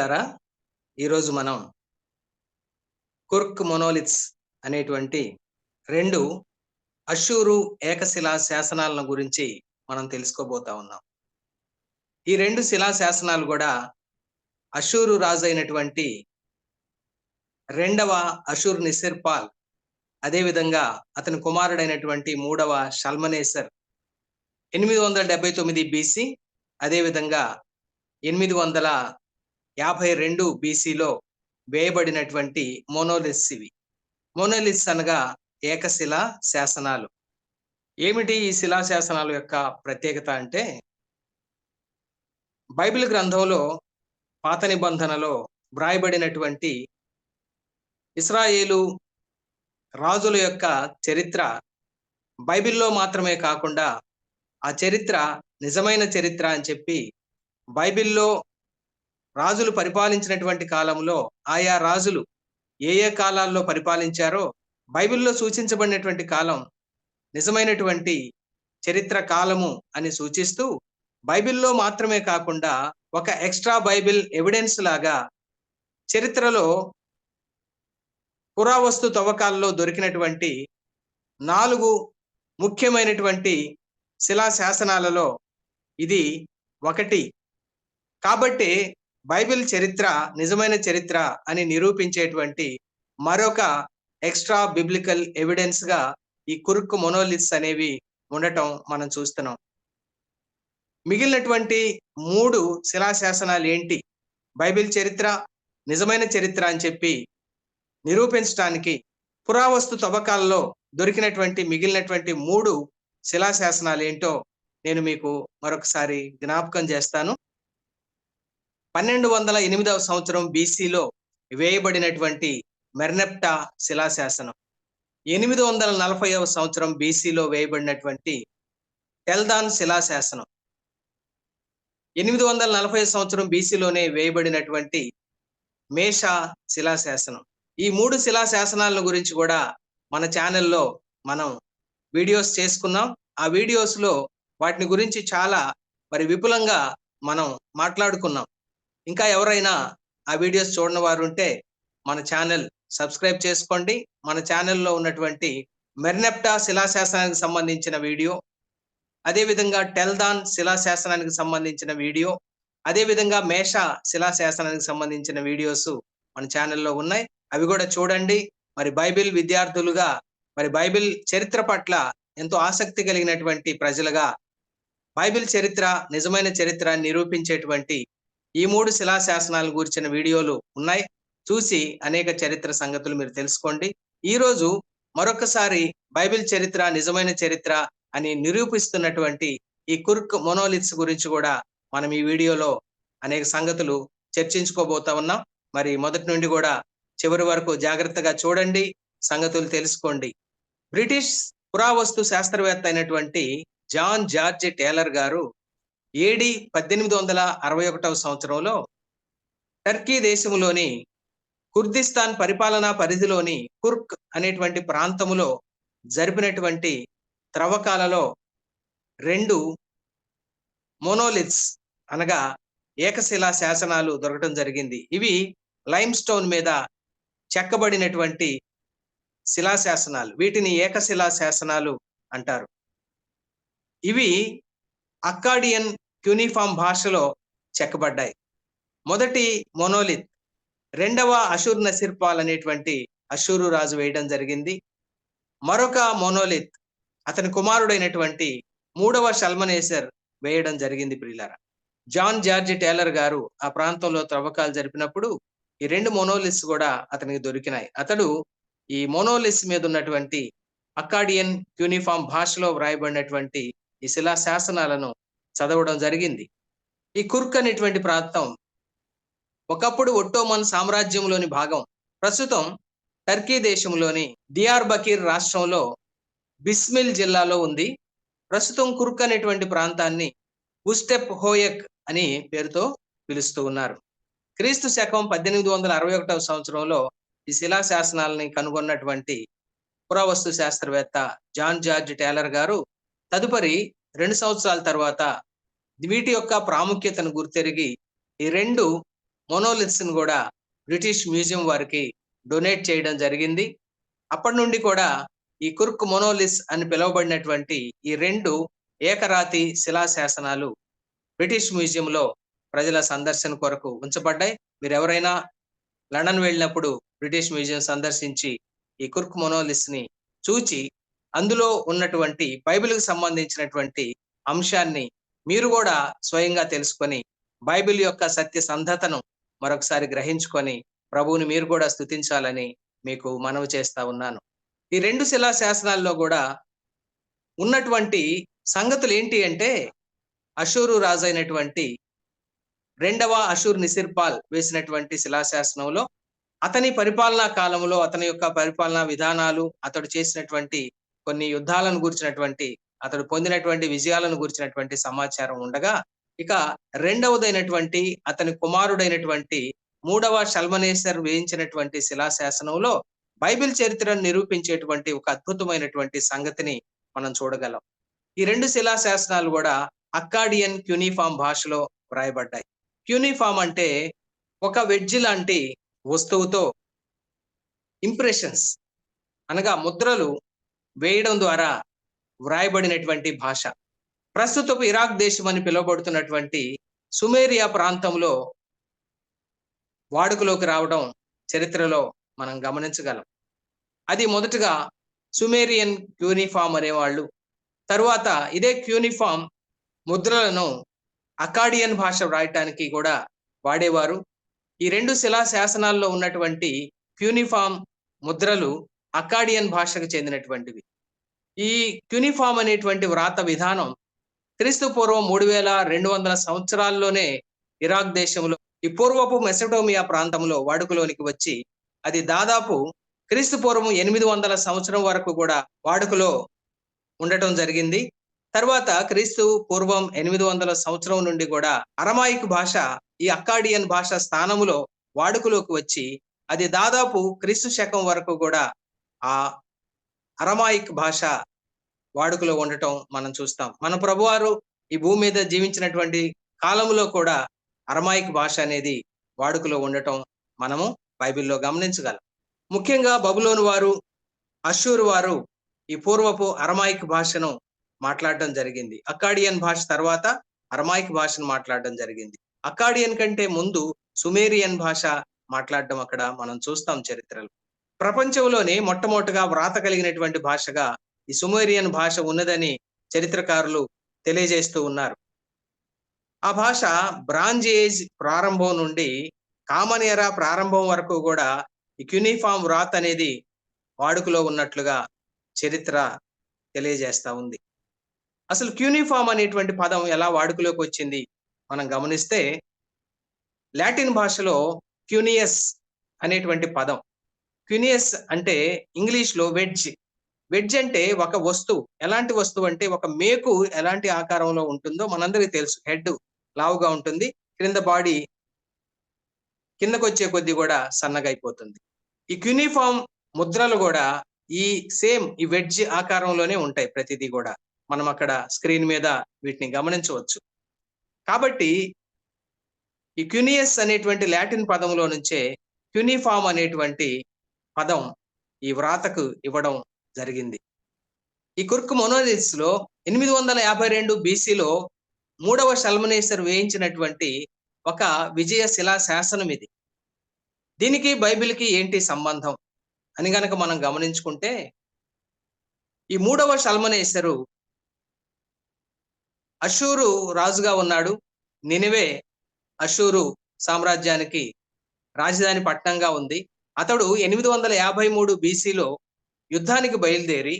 మిత్రులారా ఈరోజు మనం కుర్క్ మొనోలిత్స్ అనేటువంటి రెండు అషూరు ఏకశిలా శాసనాలను గురించి మనం తెలుసుకోబోతా ఉన్నాం. ఈ రెండు శిలా శాసనాలు కూడా అషూరు రాజు అయినటువంటి రెండవ అషూర్ నిసిర్పాల్ అదేవిధంగా అతని కుమారుడైనటువంటి మూడవ షల్మనేసర్ ఎనిమిది వందల డెబ్బై తొమ్మిది బీసీ అదేవిధంగా ఎనిమిది వందల యాభై రెండు బీసీలో వేయబడినటువంటి మోనోలిస్ ఇవి. మోనోలిస్ అనగా ఏకశిల శాసనాలు. ఏమిటి ఈ శిలా శాసనాల యొక్క ప్రత్యేకత అంటే? బైబిల్ గ్రంథంలో పాత నిబంధనలో వ్రాయబడినటువంటి ఇస్రాయేలు రాజుల యొక్క చరిత్ర బైబిల్లో మాత్రమే కాకుండా ఆ చరిత్ర నిజమైన చరిత్ర అని చెప్పి బైబిల్లో రాజులు పరిపాలించినటువంటి కాలంలో ఆయా రాజులు ఏ ఏ కాలాల్లో పరిపాలించారో బైబిల్లో సూచించబడినటువంటి కాలం నిజమైనటువంటి చరిత్ర కాలము అని సూచిస్తూ బైబిల్లో మాత్రమే కాకుండా ఒక ఎక్స్ట్రా బైబిల్ ఎవిడెన్స్ లాగా చరిత్రలో పురావస్తు తవ్వకాల్లో దొరికినటువంటి నాలుగు ముఖ్యమైనటువంటి శిలా శాసనాలలో ఇది ఒకటి. కాబట్టి బైబిల్ చరిత్ర నిజమైన చరిత్ర అని నిరూపించేటువంటి మరొక ఎక్స్ట్రా బిబ్లికల్ ఎవిడెన్స్గా ఈ కురుక్కు మొనోలిత్స్ అనేవి ఉండటం మనం చూస్తున్నాం. మిగిలినటువంటి మూడు శిలా శాసనాలు ఏంటి? బైబిల్ చరిత్ర నిజమైన చరిత్ర అని చెప్పి నిరూపించడానికి పురావస్తు తవ్వకాల్లో దొరికినటువంటి మిగిలినటువంటి మూడు శిలా శాసనాలు ఏంటో నేను మీకు మరొకసారి జ్ఞాపకం చేస్తాను. పన్నెండు వందల ఎనిమిదవ సంవత్సరం బీసీలో వేయబడినటువంటి మెర్నెప్టా శిలాశాసనం. ఎనిమిది వందల నలభైవ సంవత్సరం బీసీలో వేయబడినటువంటి టెల్దాన్ శిలాశాసనం. ఎనిమిది వందల నలభై సంవత్సరం బీసీలోనే వేయబడినటువంటి మేషా శిలాశాసనం. ఈ మూడు శిలాశాసనాల గురించి కూడా మన ఛానల్లో మనం వీడియోస్ చేసుకున్నాం. ఆ వీడియోస్లో వాటిని గురించి చాలా మరి విపులంగా మనం మాట్లాడుకున్నాం. ఇంకా ఎవరైనా ఆ వీడియోస్ చూడని వారు ఉంటే మన ఛానల్ సబ్స్క్రైబ్ చేసుకోండి. మన ఛానల్లో ఉన్నటువంటి మెర్నెప్టా శిలాశాసనానికి సంబంధించిన వీడియో అదేవిధంగా టెల్దాన్ శిలాశాసనానికి సంబంధించిన వీడియో అదేవిధంగా మేష శిలాశాసనానికి సంబంధించిన వీడియోస్ మన ఛానల్లో ఉన్నాయి. అవి కూడా చూడండి. మరి బైబిల్ విద్యార్థులుగా మరి బైబిల్ చరిత్ర పట్ల ఎంతో ఆసక్తి కలిగినటువంటి ప్రజలుగా బైబిల్ చరిత్ర నిజమైన చరిత్ర నిరూపించేటువంటి ఈ మూడు శిలాశాసనాల గురించిన వీడియోలు ఉన్నాయి. చూసి అనేక చరిత్ర సంగతులు మీరు తెలుసుకోండి. ఈ రోజు మరొకసారి బైబిల్ చరిత్ర నిజమైన చరిత్ర అని నిరూపిస్తున్నటువంటి ఈ కుర్క్ మొనోలిత్స్ గురించి కూడా మనం ఈ వీడియోలో అనేక సంగతులు చర్చించుకోబోతా ఉన్నాం. మరి మొదటి నుండి కూడా చివరి వరకు జాగ్రత్తగా చూడండి సంగతులు తెలుసుకోండి. బ్రిటిష్ పురావస్తు శాస్త్రవేత్త అయినటువంటి జాన్ జార్జ్ టేలర్ గారు ఏడి పద్దెనిమిది వందల అరవై ఒకటవ సంవత్సరంలో టర్కీ దేశంలోని కుర్దిస్తాన్ పరిపాలనా పరిధిలోని కుర్క్ అనేటువంటి ప్రాంతములో జరిపినటువంటి త్రవ్వకాలలో రెండు మోనోలిత్స్ అనగా ఏకశిలా శాసనాలు దొరకడం జరిగింది. ఇవి లైమ్ స్టోన్ మీద చెక్కబడినటువంటి శిలా శాసనాలు వీటిని ఏకశిలా శాసనాలు అంటారు. ఇవి అక్కాడియన్ క్యూనిఫామ్ భాషలో చెక్కబడ్డాయి. మొదటి మొనోలిత్ రెండవ అషూర్ నసిర్పాల్ అనేటువంటి అషూరు రాజు వేయడం జరిగింది. మరొక మోనోలిత్ అతని కుమారుడైనటువంటి మూడవ షల్మనేసర్ వేయడం జరిగింది ప్రియులారా. జాన్ జార్జి టేలర్ గారు ఆ ప్రాంతంలో త్రవ్వకాలు జరిపినప్పుడు ఈ రెండు మోనోలిస్ కూడా అతనికి దొరికినాయి. అతడు ఈ మోనోలిస్ మీద ఉన్నటువంటి అక్కాడియన్ యూనిఫామ్ భాషలో వ్రాయబడినటువంటి ఈ శిలా శాసనాలను చదవడం జరిగింది. ఈ కుర్క్ అనేటువంటి ప్రాంతం ఒకప్పుడు ఒట్టోమన్ సామ్రాజ్యంలోని భాగం. ప్రస్తుతం టర్కీ దేశంలోని దియార్ బకీర్ రాష్ట్రంలో బిస్మిల్ జిల్లాలో ఉంది. ప్రస్తుతం కుర్క్ అనేటువంటి ప్రాంతాన్ని ఉస్టెప్ హోయక్ అని పేరుతో పిలుస్తూ ఉన్నారు. క్రీస్తు శకం పద్దెనిమిది వందల అరవై ఒకటవ సంవత్సరంలో ఈ శిలా శాసనాలని కనుగొన్నటువంటి పురావస్తు శాస్త్రవేత్త జాన్ జార్జ్ టేలర్ గారు తదుపరి రెండు సంవత్సరాల తర్వాత వీటి యొక్క ప్రాముఖ్యతను గుర్తెరిగి ఈ రెండు మోనోలిత్స్ను కూడా బ్రిటిష్ మ్యూజియం వారికి డొనేట్ చేయడం జరిగింది. అప్పటి నుండి కూడా ఈ కుర్క్ మొనోలిస్ అని పిలువబడినటువంటి ఈ రెండు ఏకరాతి శిలా శాసనాలు బ్రిటిష్ మ్యూజియంలో ప్రజల సందర్శన కొరకు ఉంచబడ్డాయి. మీరు ఎవరైనా లండన్ వెళ్ళినప్పుడు బ్రిటిష్ మ్యూజియం సందర్శించి ఈ కుర్క్ మొనోలిస్ని చూచి అందులో ఉన్నటువంటి బైబిల్కి సంబంధించినటువంటి అంశాన్ని మీరు కూడా స్వయంగా తెలుసుకొని బైబిల్ యొక్క సత్య సంధతను మరొకసారి గ్రహించుకొని ప్రభువుని మీరు కూడా స్థుతించాలని మీకు మనవి చేస్తా ఉన్నాను. ఈ రెండు శిలా శాసనాల్లో కూడా ఉన్నటువంటి సంగతులు ఏంటి అంటే అషూరు రాజు అయినటువంటి రెండవ అషూర్ నిసిర్పాల్ వేసినటువంటి శిలాశాసనంలో అతని పరిపాలనా కాలంలో అతని యొక్క పరిపాలనా విధానాలు అతడు చేసినటువంటి కొన్ని యుద్ధాలను గురించినటువంటి అతడు పొందినటువంటి విజయాలను గురించినటువంటి సమాచారం ఉండగా ఇక రెండవదైనటువంటి అతని కుమారుడైనటువంటి మూడవ షల్మనేశ్వర్ వేయించినటువంటి శిలాశాసనంలో బైబిల్ చరిత్రను నిరూపించేటువంటి ఒక అద్భుతమైనటువంటి సంగతిని మనం చూడగలం. ఈ రెండు శిలాశాసనాలు కూడా అక్కాడియన్ క్యూనిఫామ్ భాషలో వ్రాయబడ్డాయి. క్యూనిఫామ్ అంటే ఒక వెడ్జి లాంటి వస్తువుతో ఇంప్రెషన్స్ అనగా ముద్రలు వేయడం ద్వారా వ్రాయబడినటువంటి భాష. ప్రస్తుతపు ఇరాక్ దేశం అని పిలువబడుతున్నటువంటి సుమేరియా ప్రాంతంలో వాడుకలోకి రావడం చరిత్రలో మనం గమనించగలం. అది మొదటగా సుమేరియన్ క్యూనిఫామ్ అనేవాళ్ళు తరువాత ఇదే క్యూనిఫామ్ ముద్రలను అకాడియన్ భాష వ్రాయటానికి కూడా వాడేవారు. ఈ రెండు శిలా శాసనాల్లో ఉన్నటువంటి క్యూనిఫామ్ ముద్రలు అకాడియన్ భాషకు చెందినటువంటివి. ఈ క్యూనిఫామ్ అనేటువంటి వ్రాత విధానం క్రీస్తు పూర్వం మూడు వేల రెండు వందల సంవత్సరాల్లోనే ఇరాక్ దేశంలో ఈ పూర్వపు మెసటోమియా ప్రాంతంలో వాడుకలోనికి వచ్చి అది దాదాపు క్రీస్తు పూర్వం ఎనిమిది వందల సంవత్సరం వరకు కూడా వాడుకలో ఉండటం జరిగింది. తర్వాత క్రీస్తు పూర్వం ఎనిమిది వందల సంవత్సరం నుండి కూడా అరమాయిక్ భాష ఈ అక్కాడియన్ భాష స్థానములో వాడుకలోకి వచ్చి అది దాదాపు క్రీస్తు శకం వరకు కూడా ఆ అరమాయిక్ భాష వాడుకలో ఉండటం మనం చూస్తాం. మన ప్రభువారు ఈ భూమి మీద జీవించినటువంటి కాలంలో కూడా అరమాయిక్ భాష అనేది వాడుకలో ఉండటం మనము బైబిల్లో గమనించగలం. ముఖ్యంగా బబులోని వారు అషూరు వారు ఈ పూర్వపు అరమాయిక్ భాషను మాట్లాడడం జరిగింది. అకాడియన్ భాష తర్వాత అరమాయిక్ భాషను మాట్లాడడం జరిగింది. అక్కాడియన్ కంటే ముందు సుమేరియన్ భాష మాట్లాడడం అక్కడ మనం చూస్తాం చరిత్రలో. ప్రపంచంలోనే మొట్టమొదటిగా వ్రాత కలిగినటువంటి భాషగా ఈ సుమేరియన్ భాష ఉన్నదని చరిత్రకారులు తెలియజేస్తూ ఉన్నారు. ఆ భాష బ్రాంజ్ ఏజ్ ప్రారంభం నుండి కామన్ ఎరా ప్రారంభం వరకు కూడా ఈ క్యూనిఫామ్ వ్రాత్ అనేది వాడుకలో ఉన్నట్లుగా చరిత్ర తెలియజేస్తా ఉంది. అసలు క్యూనిఫామ్ అనేటువంటి పదం ఎలా వాడుకలోకి వచ్చింది మనం గమనిస్తే లాటిన్ భాషలో క్యూనియస్ అనేటువంటి పదం. క్యూనియస్ అంటే ఇంగ్లీష్లో వెడ్జ్. వెడ్జ్ అంటే ఒక వస్తువు. ఎలాంటి వస్తువు అంటే ఒక మేకు ఎలాంటి ఆకారంలో ఉంటుందో మనందరికీ తెలుసు. హెడ్ లావుగా ఉంటుంది. క్రింద బాడీ కిందకు వచ్చే కొద్దీ కూడా సన్నగా అయిపోతుంది ఈ క్యూనిఫామ్ ముద్రలు కూడా ఈ సేమ్ ఈ వెడ్జ్ ఆకారంలోనే ఉంటాయి ప్రతిదీ కూడా. మనం అక్కడ స్క్రీన్ మీద వీటిని గమనించవచ్చు. కాబట్టి ఈ క్యూనియస్ అనేటువంటి లాటిన్ పదంలో నుంచే క్యూనిఫామ్ అనేటువంటి పదం ఈ వ్రాతకు ఇవ్వడం జరిగింది. ఈ కుర్క్ మొనోలిస్లో ఎనిమిది వందల యాభై రెండు బీసీలో మూడవ షల్మనేశ్వర్ వేయించినటువంటి ఒక విజయ శిలా శాసనం ఇది. దీనికి బైబిల్కి ఏంటి సంబంధం అని గనక మనం గమనించుకుంటే ఈ మూడవ షల్మనేశ్వరు అషూరు రాజుగా ఉన్నాడు. నినివే అషూరు సామ్రాజ్యానికి రాజధాని పట్టణంగా ఉంది. అతడు ఎనిమిది వందల యాభై మూడు బీసీలో యుద్ధానికి బయలుదేరి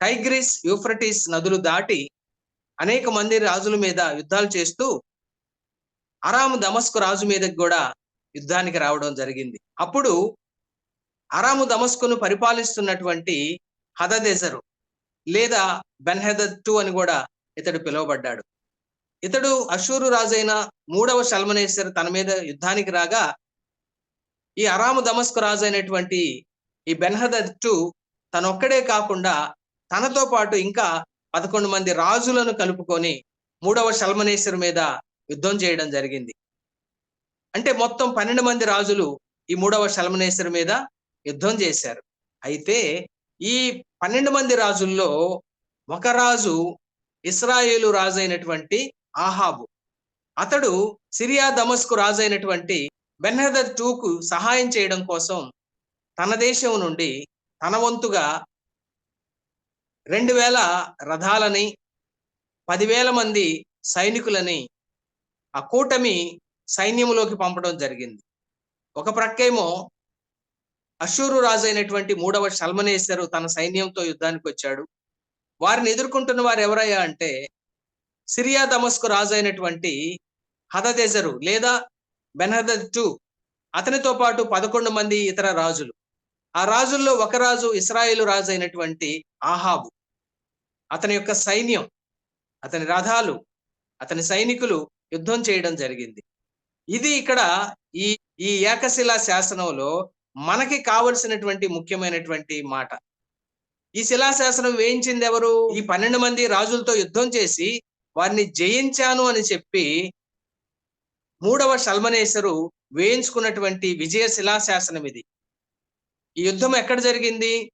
టైగ్రిస్ యూఫ్రటిస్ నదులు దాటి అనేక మంది రాజుల మీద యుద్ధాలు చేస్తూ అరాము దమస్కు రాజు మీదకి కూడా యుద్ధానికి రావడం జరిగింది. అప్పుడు అరాము దమస్కును పరిపాలిస్తున్నటువంటి హదదెజరు లేదా బెన్హెదర్ టూ అని కూడా ఇతడు పిలువబడ్డాడు. ఇతడు అశూరు రాజైన మూడవ షల్మనేశ్వర్ తన మీద యుద్ధానికి రాగా ఈ అరాము దమస్కు రాజు అయినటువంటి ఈ బెన్హదర్ టూ తనొక్కడే కాకుండా తనతో పాటు ఇంకా పదకొండు మంది రాజులను కలుపుకొని మూడవ షల్మనేశ్వర్ మీద యుద్ధం చేయడం జరిగింది. అంటే మొత్తం పన్నెండు మంది రాజులు ఈ మూడవ శల్మనేశ్వరు మీద యుద్ధం చేశారు. అయితే ఈ పన్నెండు మంది రాజుల్లో ఒక రాజు ఇస్రాయేలు రాజు అయినటువంటి ఆహాబు. అతడు సిరియా దమస్కు రాజు అయినటువంటి బెన్హదర్ టూకు సహాయం చేయడం కోసం తన దేశం నుండి తన వంతుగా రెండు వేల రథాలని పదివేల మంది సైనికులని ఆ కూటమి సైన్యంలోకి పంపడం జరిగింది. ఒక ప్రక్కేమో అశూరు రాజు అయినటువంటి మూడవ షల్మనేశ్వరు తన సైన్యంతో యుద్ధానికి వచ్చాడు. వారిని ఎదుర్కొంటున్న వారు ఎవరయ్యా అంటే సిరియా దమస్కు రాజు అయినటువంటి హదదెజరు లేదా బెనహదద్ టూ. అతనితో పాటు పదకొండు మంది ఇతర రాజులు. ఆ రాజుల్లో ఒక రాజు ఇస్రాయేలు రాజు అయినటువంటి ఆహాబు. అతని యొక్క సైన్యం అతని రథాలు అతని సైనికులు యుద్ధం చేయడం జరిగింది. ఇది ఇక్కడ ఈ ఈ ఏకశిలా శాసనంలో మనకి కావలసినటువంటి ముఖ్యమైనటువంటి మాట. ఈ శిలాశాసనం వేయించింది ఎవరు? ఈ పన్నెండు మంది రాజులతో యుద్ధం చేసి వారిని జయించాను అని చెప్పి మూడవ షల్మనేశ్వరు వేయించుకున్నటువంటి విజయ శిలాశాసనం ఇది. ఈ యుద్ధం ఎక్కడ జరిగింది?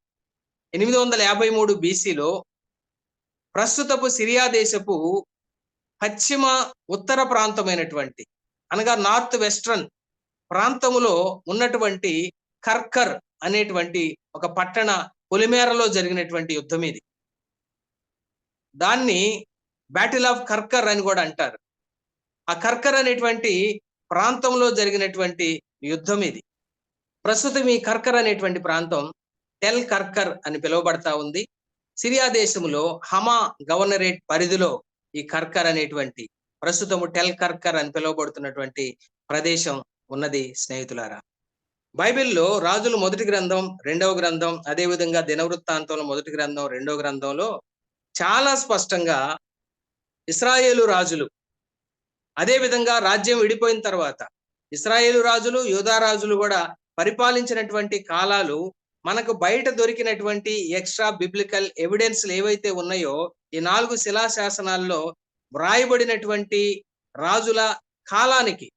ఎనిమిది వందల యాభై మూడు బీసీలో ప్రస్తుతపు సిరియా దేశపు పశ్చిమ ఉత్తర ప్రాంతమైనటువంటి అనగా నార్త్ వెస్ట్రన్ ప్రాంతములో ఉన్నటువంటి కర్కర్ అనేటువంటి ఒక పట్టణ పొలిమేరలో జరిగినటువంటి యుద్ధం ఇది. దాన్ని బ్యాటిల్ ఆఫ్ కర్కర్ అని కూడా అంటారు. ఆ కర్కర్ అనేటువంటి ప్రాంతంలో జరిగినటువంటి యుద్ధం ఇది. ప్రస్తుతం ఈ కర్కర్ అనేటువంటి ప్రాంతం టెల్ కర్కర్ అని పిలువబడతా ఉంది. సిరియా దేశంలో హమా గవర్నరేట్ పరిధిలో ఈ కర్కర్ అనేటువంటి ప్రస్తుతము టెల్ కర్కర్ అని పిలువబడుతున్నటువంటి ప్రదేశం ఉన్నది స్నేహితులారా. బైబిల్లో రాజులు మొదటి గ్రంథం రెండవ గ్రంథం అదే విధంగా దినవృత్తాంతంలో మొదటి గ్రంథం రెండవ గ్రంథంలో చాలా స్పష్టంగా ఇస్రాయేలు రాజులు అదే విధంగా రాజ్యం విడిపోయిన తర్వాత ఇస్రాయేలు రాజులు యూదా రాజులు కూడా పరిపాలించినటువంటి కాలాలు మనకు బయట దొరికినటువంటి ఎక్స్ట్రా బిబ్లికల్ ఎవిడెన్స్లు ఏవైతే ఉన్నాయో ఈ నాలుగు శిలాశాసనాల్లో వ్రాయబడినటువంటి రాజుల కాలానికి.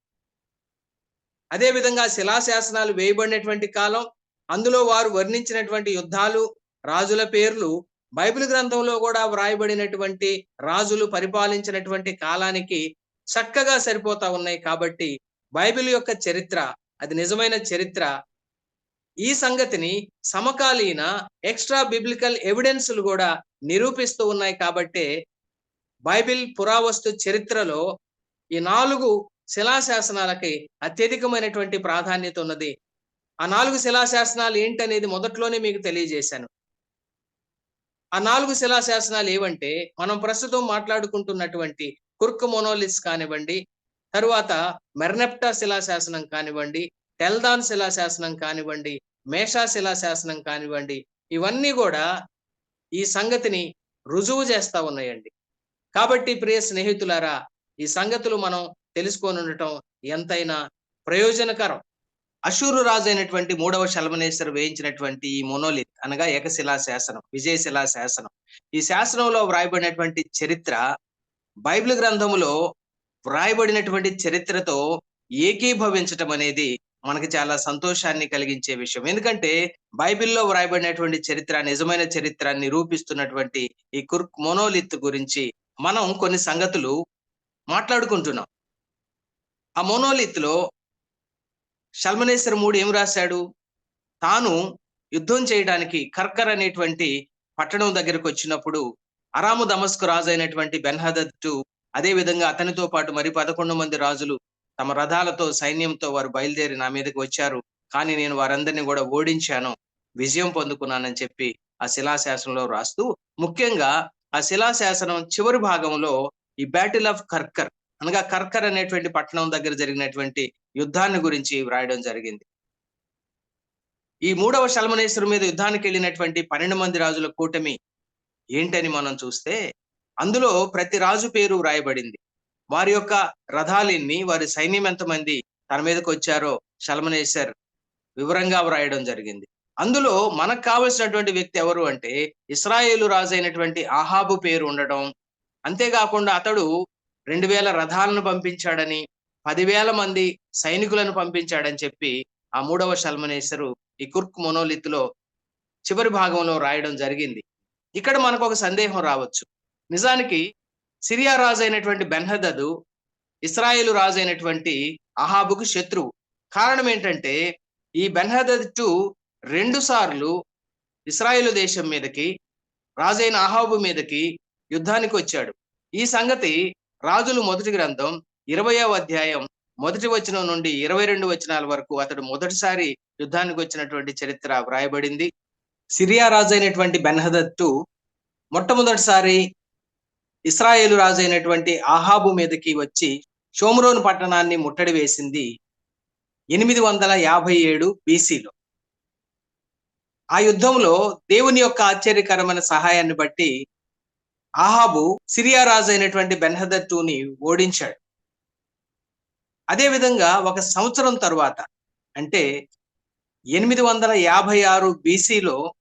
అదే విధంగా శిలాశాసనాలు వేయబడినటువంటి కాలం అందులో వారు వర్ణించినటువంటి యుద్ధాలు రాజుల పేర్లు బైబిల్ గ్రంథంలో కూడా వ్రాయబడినటువంటి రాజులు పరిపాలించినటువంటి కాలానికి చక్కగా సరిపోతా ఉన్నాయి కాబట్టి బైబిల్ యొక్క చరిత్ర అది నిజమైన చరిత్ర. ఈ సంగతిని సమకాలీన ఎక్స్ట్రా బిబ్లికల్ ఎవిడెన్స్లు కూడా నిరూపిస్తూ ఉన్నాయి కాబట్టే బైబిల్ పురావస్తు చరిత్రలో ఈ నాలుగు శిలాశాసనాలకి అత్యధికమైనటువంటి ప్రాధాన్యత ఉన్నది. ఆ నాలుగు శిలాశాసనాలు ఏంటనేది మొదట్లోనే మీకు తెలియజేశాను. ఆ నాలుగు శిలాశాసనాలు ఏవంటే మనం ప్రస్తుతం మాట్లాడుకుంటున్నటువంటి కుర్క్ మొనోలిస్ కానివ్వండి తరువాత మెర్నెప్టా శిలాశాసనం కానివ్వండి టెల్దాన్ శిలాశాసనం కానివ్వండి మేషా శిలాశాసనం కానివ్వండి ఇవన్నీ కూడా ఈ సంగతిని రుజువు చేస్తా ఉన్నాయండి. కాబట్టి ప్రియ స్నేహితులారా ఈ సంగతులు మనం తెలుసుకొని ఉండటం ఎంతైనా ప్రయోజనకరం. అశూరు రాజు అయినటువంటి మూడవ శల్మనేశ్వర్ వేయించినటువంటి ఈ మొనోలిత్ అనగా ఏకశిలా శాసనం విజయశిలా శాసనం ఈ శాసనంలో వ్రాయబడినటువంటి చరిత్ర బైబిల్ గ్రంథములో వ్రాయబడినటువంటి చరిత్రతో ఏకీభవించటం అనేది మనకి చాలా సంతోషాన్ని కలిగించే విషయం. ఎందుకంటే బైబిల్లో వ్రాయబడినటువంటి చరిత్ర నిజమైన చరిత్రాన్ని నిరూపిస్తున్నటువంటి ఈ కుర్క్ మోనోలిత్ గురించి మనం కొన్ని సంగతులు మాట్లాడుకుంటున్నాం. ఆ మోనోలిత్లో షల్మనేశ్వర మూడు ఏం రాశాడు? తాను యుద్ధం చేయడానికి కర్కర్ అనేటువంటి పట్టణం దగ్గరకు వచ్చినప్పుడు అరాము దమస్కు రాజు అయినటువంటి బెన్హదత్తు అదే విధంగా అతనితో పాటు మరి పదకొండు మంది రాజులు తమ రథాలతో సైన్యంతో వారు బయలుదేరి నా మీదకి వచ్చారు. కానీ నేను వారందరినీ కూడా ఓడించాను. విజయం పొందుకున్నానని చెప్పి ఆ శిలాశాసనంలో రాస్తూ ముఖ్యంగా ఆ శిలాశాసనం చివరి భాగంలో ఈ బ్యాటిల్ ఆఫ్ కర్కర్ అనగా కర్కర్ అనేటువంటి పట్టణం దగ్గర జరిగినటువంటి యుద్ధాన్ని గురించి వ్రాయడం జరిగింది. ఈ మూడవ శల్మనేశ్వరు మీద యుద్ధానికి వెళ్ళినటువంటి పన్నెండు మంది రాజుల కూటమి ఏంటని మనం చూస్తే అందులో ప్రతి రాజు పేరు వ్రాయబడింది. వారి యొక్క రథాలెన్ని వారి సైన్యం ఎంతమంది తన మీదకి వచ్చారో శల్మనేశ్వర్ వివరంగా వ్రాయడం జరిగింది. అందులో మనకు కావలసినటువంటి వ్యక్తి ఎవరు అంటే ఇస్రాయేలు రాజు అయినటువంటి ఆహాబు పేరు ఉండడం. అంతేకాకుండా అతడు రెండు వేల రథాలను పంపించాడని పదివేల మంది సైనికులను పంపించాడని చెప్పి ఆ మూడవ శల్మనేశ్వరు ఈ కుర్క్ మొనోలిత్లో చివరి భాగంలో రాయడం జరిగింది. ఇక్కడ మనకు ఒక సందేహం రావచ్చు. నిజానికి సిరియా రాజు అయినటువంటి బెన్హదదు ఇస్రాయేలు రాజు అయినటువంటి అహాబుకు శత్రువు. కారణం ఏంటంటే ఈ బెన్హదదు రెండు సార్లు ఇస్రాయేలు దేశం మీదకి రాజైన అహాబు మీదకి యుద్ధానికి వచ్చాడు. ఈ సంగతి రాజులు మొదటి గ్రంథం ఇరవయవ అధ్యాయం మొదటి వచనం నుండి ఇరవై రెండు వచనాల వరకు అతడు మొదటిసారి యుద్ధానికి వచ్చినటువంటి చరిత్ర వ్రాయబడింది. సిరియా రాజు అయినటువంటి బెన్హదత్తు మొట్టమొదటిసారి ఇస్రాయేలు రాజు అయినటువంటి ఆహాబు మీదకి వచ్చి షోమ్రోన్ పట్టణాన్ని ముట్టడి వేసింది ఎనిమిది వందల యాభై ఏడు బీసీలో. ఆ యుద్ధంలో దేవుని యొక్క ఆశ్చర్యకరమైన సహాయాన్ని బట్టి ఆహాబు సిరియా రాజు అయినటువంటి బెన్హదత్తుని ఓడించాడు. అదే విధంగా ఒక సంవత్సరం తరువాత అంటే ఎనిమిది వందల యాభై ఆరు బీసీలో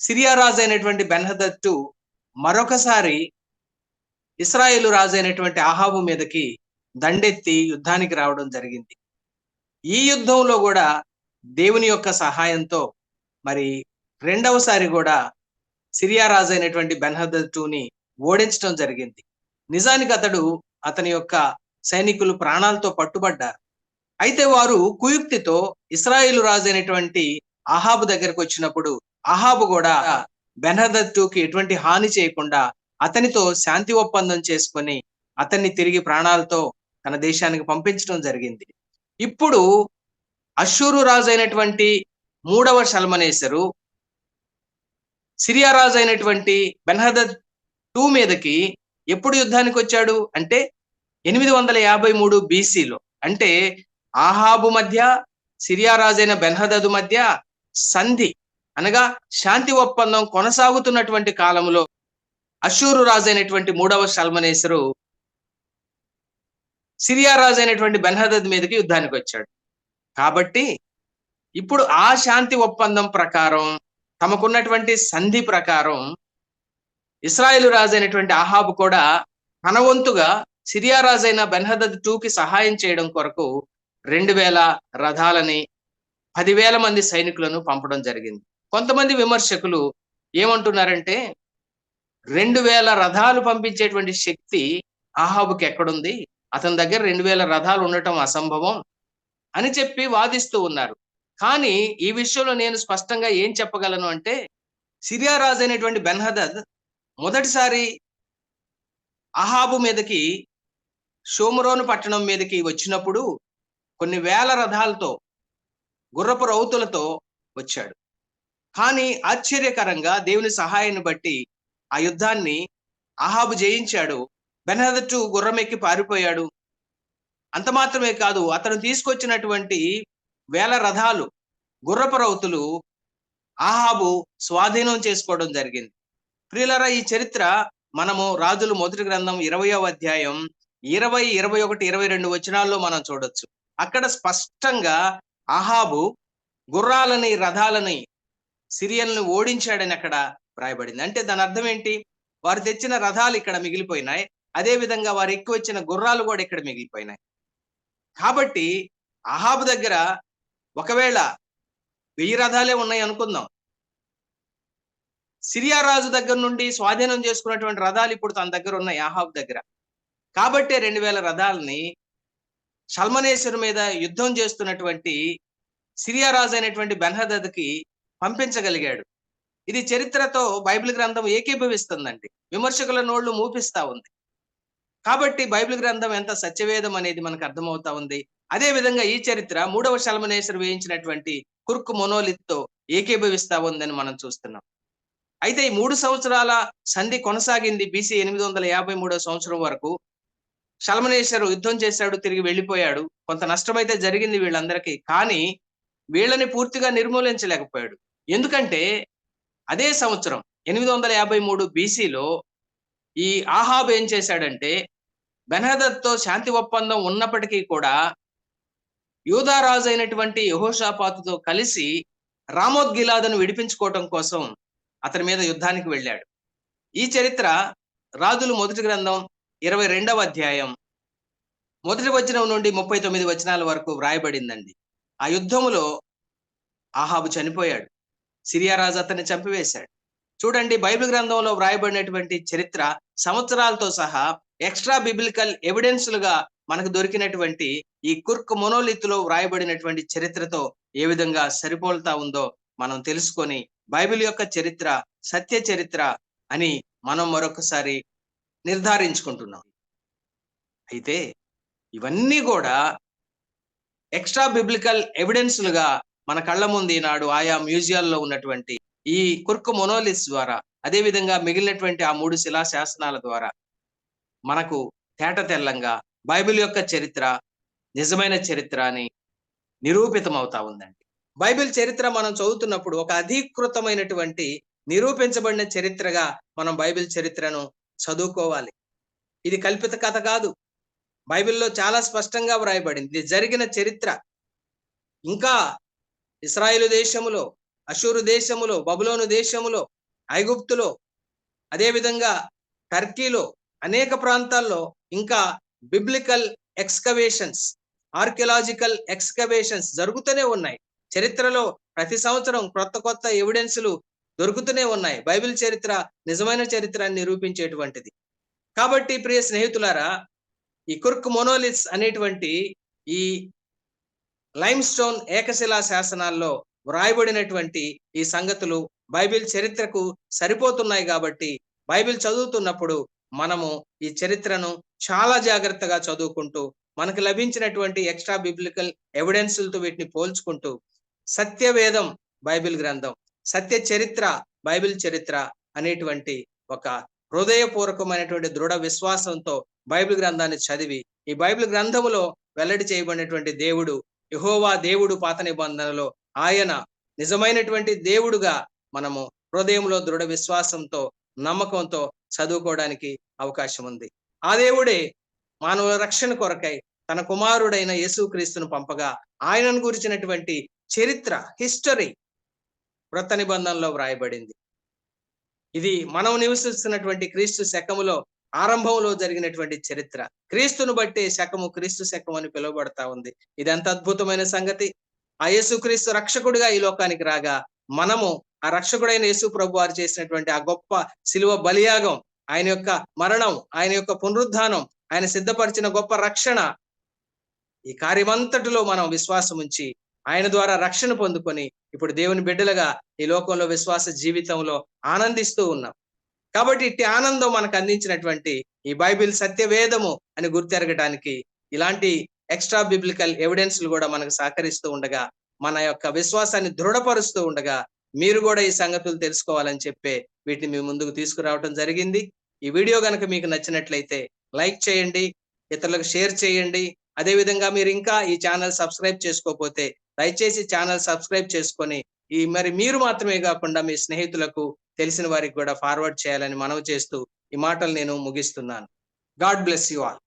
సిరియా రాజు అయినటువంటి బెన్హదత్తు మరొకసారి ఇస్రాయేలు రాజు అయినటువంటి ఆహాబు మీదకి దండెత్తి యుద్ధానికి రావడం జరిగింది. ఈ యుద్ధంలో కూడా దేవుని యొక్క సహాయంతో మరి రెండవసారి కూడా సిరియా రాజు అయినటువంటి బెన్హదూని ఓడించడం జరిగింది. నిజానికి అతడు అతని యొక్క సైనికులు ప్రాణాలతో పట్టుబడ్డారు. అయితే వారు కుయుక్తితో ఇస్రాయేలు రాజు అయినటువంటి అహాబు దగ్గరకు వచ్చినప్పుడు అహాబు కూడా బెనహదత్తుకి ఎటువంటి హాని చేయకుండా అతనితో శాంతి ఒప్పందం చేసుకొని అతన్ని తిరిగి ప్రాణాలతో తన దేశానికి పంపించడం జరిగింది. ఇప్పుడు అశ్షూరు రాజు అయినటువంటి మూడవ షల్మనేసరు సిరియా రాజు అయినటువంటి బెన్హదత్ టూ మీదకి ఎప్పుడు యుద్ధానికి వచ్చాడు? అంటే ఎనిమిది వందల యాభై మూడు బీసీలో. అంటే ఆహాబు మధ్య సిరియా రాజైన బెన్హదదు మధ్య సంధి అనగా శాంతి ఒప్పందం కొనసాగుతున్నటువంటి కాలంలో అశూరు రాజైనటువంటి మూడవ షల్మనేసరు సిరియా రాజైనటువంటి బెన్హదద్ మీదకి యుద్ధానికి వచ్చాడు. కాబట్టి ఇప్పుడు ఆ శాంతి ఒప్పందం ప్రకారం తమకున్నటువంటి సంధి ప్రకారం ఇస్రాయేల్ రాజైనటువంటి ఆహాబు కూడా తన వంతుగా సిరియా రాజైన బెన్హదద్ టూకి సహాయం చేయడం కొరకు రెండు వేల రథాలని పదివేల మంది సైనికులను పంపడం జరిగింది. కొంతమంది విమర్శకులు ఏమంటున్నారంటే రెండు వేల రథాలు పంపించేటువంటి శక్తి ఆహాబుకి ఎక్కడుంది? అతని దగ్గర రెండు వేల రథాలు ఉండటం అసంభవం అని చెప్పి వాదిస్తూ ఉన్నారు. కానీ ఈ విషయంలో నేను స్పష్టంగా ఏం చెప్పగలను అంటే సిరియా రాజు అయినటువంటి బెన్హదద్ మొదటిసారి అహాబు మీదకి షోమరోను పట్టణం మీదకి వచ్చినప్పుడు కొన్ని వేల రథాలతో గుర్రపు రౌతులతో వచ్చాడు. కానీ ఆశ్చర్యకరంగా దేవుని సహాయాన్ని బట్టి ఆ యుద్ధాన్ని అహాబు జయించాడు. బెనహదట్టు గుర్రం ఎక్కి పారిపోయాడు. అంత మాత్రమే కాదు అతను తీసుకొచ్చినటువంటి వేల రథాలు గుర్రపు రౌతులు ఆహాబు స్వాధీనం చేసుకోవడం జరిగింది. ప్రియులరా ఈ చరిత్ర మనము రాజులు మొదటి గ్రంథం ఇరవయో అధ్యాయం ఇరవై ఇరవై ఒకటి ఇరవై రెండు వచనాల్లో మనం చూడొచ్చు. అక్కడ స్పష్టంగా అహాబు గుర్రాలని రథాలని సిరియన్ను ఓడించాడని అక్కడ రాయబడింది అంటే దాని అర్థం ఏంటి? వారు తెచ్చిన రథాలు ఇక్కడ మిగిలిపోయినాయి. అదే విధంగా వారు ఎక్కువ వచ్చిన గుర్రాలు కూడా ఇక్కడ మిగిలిపోయినాయి. కాబట్టి అహాబు దగ్గర ఒకవేళ వెయ్యి రథాలే ఉన్నాయి అనుకుందాం. సిరియా రాజు దగ్గర నుండి స్వాధీనం చేసుకున్నటువంటి రథాలు ఇప్పుడు తన దగ్గర ఉన్నాయి ఆహాబ్ దగ్గర. కాబట్టే రెండు వేల రథాలని షల్మనేశ్వర్ మీద యుద్ధం చేస్తున్నటువంటి సిరియా రాజు అయినటువంటి బెన్హదద్కి పంపించగలిగాడు. ఇది చరిత్రతో బైబిల్ గ్రంథం ఏకీభవిస్తుందండి. విమర్శకుల నోళ్ళు మూపిస్తా ఉంది. కాబట్టి బైబిల్ గ్రంథం ఎంత సత్యవేదం అనేది మనకు అర్థమవుతా ఉంది. అదే విధంగా ఈ చరిత్ర మూడవ శలమనేశ్వరు వేయించినటువంటి కుర్క్ మొనోలిత్తో ఏకీభవిస్తా ఉందని మనం చూస్తున్నాం. అయితే ఈ మూడు సంవత్సరాల సంధి కొనసాగింది బీసీ ఎనిమిది వందల యాభై మూడవ సంవత్సరం వరకు. శలమనేశ్వరు యుద్ధం చేశాడు తిరిగి వెళ్ళిపోయాడు. కొంత నష్టమైతే జరిగింది వీళ్ళందరికీ. కానీ వీళ్ళని పూర్తిగా నిర్మూలించలేకపోయాడు. ఎందుకంటే అదే సంవత్సరం ఎనిమిది వందల యాభై మూడు బీసీలో ఈ ఆహాబ్ ఏం చేశాడంటే బెనహదత్తో శాంతి ఒప్పందం ఉన్నప్పటికీ కూడా యూదారాజు అయినటువంటి యహోషాపాతుతో కలిసి రామోద్గిలాదను విడిపించుకోవటం కోసం అతని మీద యుద్ధానికి వెళ్ళాడు. ఈ చరిత్ర రాజులు మొదటి గ్రంథం ఇరవై రెండవ అధ్యాయం మొదటి వచనం నుండి ముప్పై తొమ్మిది వచనాల వరకు వ్రాయబడిందండి. ఆ యుద్ధములో ఆహాబు చనిపోయాడు. సిరియా రాజు అతన్ని చంపివేశాడు. చూడండి బైబిల్ గ్రంథంలో వ్రాయబడినటువంటి చరిత్ర సంవత్సరాలతో సహా ఎక్స్ట్రా బిబిలికల్ ఎవిడెన్స్లుగా మనకు దొరికినటువంటి ఈ కుర్క్ మొనోలిత్తులో వ్రాయబడినటువంటి చరిత్రతో ఏ విధంగా సరిపోలుతా ఉందో మనం తెలుసుకొని బైబిల్ యొక్క చరిత్ర సత్య చరిత్ర అని మనం మరొకసారి నిర్ధారించుకుంటున్నాం. అయితే ఇవన్నీ కూడా ఎక్స్ట్రా బిబ్లికల్ ఎవిడెన్స్లుగా మన కళ్ళ ముందు ఈనాడు ఆయా మ్యూజియాల్లో ఉన్నటువంటి ఈ కుర్కు మొనోలిస్ ద్వారా అదే విధంగా మిగిలినటువంటి ఆ మూడు శిలా శాసనాల ద్వారా మనకు తేట తెల్లంగా బైబిల్ యొక్క చరిత్ర నిజమైన చరిత్ర అని నిరూపితమవుతా ఉందండి. బైబిల్ చరిత్ర మనం చదువుతున్నప్పుడు ఒక అధీకృతమైనటువంటి నిరూపించబడిన చరిత్రగా మనం బైబిల్ చరిత్రను చదువుకోవాలి. ఇది కల్పిత కథ కాదు. బైబిల్లో చాలా స్పష్టంగా వ్రాయబడింది. ఇది జరిగిన చరిత్ర. ఇంకా ఇస్రాయేలు దేశములో అషూరు దేశములో బబులోను దేశములో ఐగుప్తులో అదేవిధంగా టర్కీలో అనేక ప్రాంతాల్లో ఇంకా బిబ్లికల్ ఎక్స్కవేషన్స్ ఆర్కియలాజికల్ ఎక్స్కవేషన్స్ జరుగుతూనే ఉన్నాయి. చరిత్రలో ప్రతి సంవత్సరం కొత్త కొత్త ఎవిడెన్సులు దొరుకుతూనే ఉన్నాయి. బైబిల్ చరిత్ర నిజమైన చరిత్రాన్ని నిరూపించేటువంటిది. కాబట్టి ప్రియ స్నేహితులారా ఈ కుర్క్ మొనోలిస్ అనేటువంటి ఈ లైమ్ స్టోన్ ఏకశిలా శాసనాల్లో వ్రాయబడినటువంటి ఈ సంగతులు బైబిల్ చరిత్రకు సరిపోతున్నాయి కాబట్టి బైబిల్ చదువుతున్నప్పుడు మనము ఈ చరిత్రను చాలా జాగ్రత్తగా చదువుకుంటూ మనకు లభించినటువంటి ఎక్స్ట్రా బిబ్లికల్ ఎవిడెన్సులతో వీటిని పోల్చుకుంటూ సత్యవేదం బైబిల్ గ్రంథం సత్య చరిత్ర బైబిల్ చరిత్ర అనేటువంటి ఒక హృదయపూర్వకమైనటువంటి దృఢ విశ్వాసంతో బైబిల్ గ్రంథాన్ని చదివి ఈ బైబిల్ గ్రంథములో వెల్లడి చేయబడినటువంటి దేవుడు యహోవా దేవుడు పాత నిబంధనలో ఆయన నిజమైనటువంటి దేవుడుగా మనము హృదయంలో దృఢ విశ్వాసంతో నమ్మకంతో చదువుకోవడానికి అవకాశం ఉంది. ఆ దేవుడే మానవ రక్షణ కొరకై తన కుమారుడైన యేసుక్రీస్తును పంపగా ఆయనను గురించినటువంటి చరిత్ర హిస్టరీ వృత్త నిబంధనలో వ్రాయబడింది. ఇది మనం నివసిస్తున్నటువంటి క్రీస్తు శకములో ఆరంభంలో జరిగినటువంటి చరిత్ర. క్రీస్తును బట్టే శకము క్రీస్తు శకం అని పిలువబడతా ఉంది. ఇది ఎంత అద్భుతమైన సంగతి? ఆ యేసుక్రీస్తు రక్షకుడిగా ఈ లోకానికి రాగా మనము ఆ రక్షకుడైన యేసు ప్రభు వారు చేసినటువంటి ఆ గొప్ప శిలువ బలియాగం ఆయన యొక్క మరణం ఆయన యొక్క పునరుద్ధానం ఆయన సిద్ధపరిచిన గొప్ప రక్షణ ఈ కార్యమంతటిలో మనం విశ్వాసం ఉంచి ఆయన ద్వారా రక్షణ పొందుకొని ఇప్పుడు దేవుని బిడ్డలుగా ఈ లోకంలో విశ్వాస జీవితంలో ఆనందిస్తూ ఉన్నాం. కాబట్టి ఇట్టి ఆనందం మనకు అందించినటువంటి ఈ బైబిల్ సత్యవేదము అని గుర్తెరగడానికి ఇలాంటి ఎక్స్ట్రా బిబ్లికల్ ఎవిడెన్స్లు కూడా మనకు సహకరిస్తూ ఉండగా మన యొక్క విశ్వాసాన్ని దృఢపరుస్తూ ఉండగా మీరు కూడా ఈ సంగతులు తెలుసుకోవాలని చెప్పే వీటిని మీ ముందుకు తీసుకురావడం జరిగింది. ఈ వీడియో కనుక మీకు నచ్చినట్లయితే లైక్ చేయండి ఇతరులకు షేర్ చేయండి. అదే విధంగా మీరు ఇంకా ఈ ఛానల్ సబ్స్క్రైబ్ చేసుకోకపోతే దయచేసి ఛానల్ సబ్స్క్రైబ్ చేసుకొని ఈ మరి మీరు మాత్రమే కాకుండా మీ స్నేహితులకు తెలిసిన వారికి కూడా ఫార్వర్డ్ చేయాలని మనవి చేస్తూ ఈ మాటలు నేను ముగిస్తున్నాను. God bless you all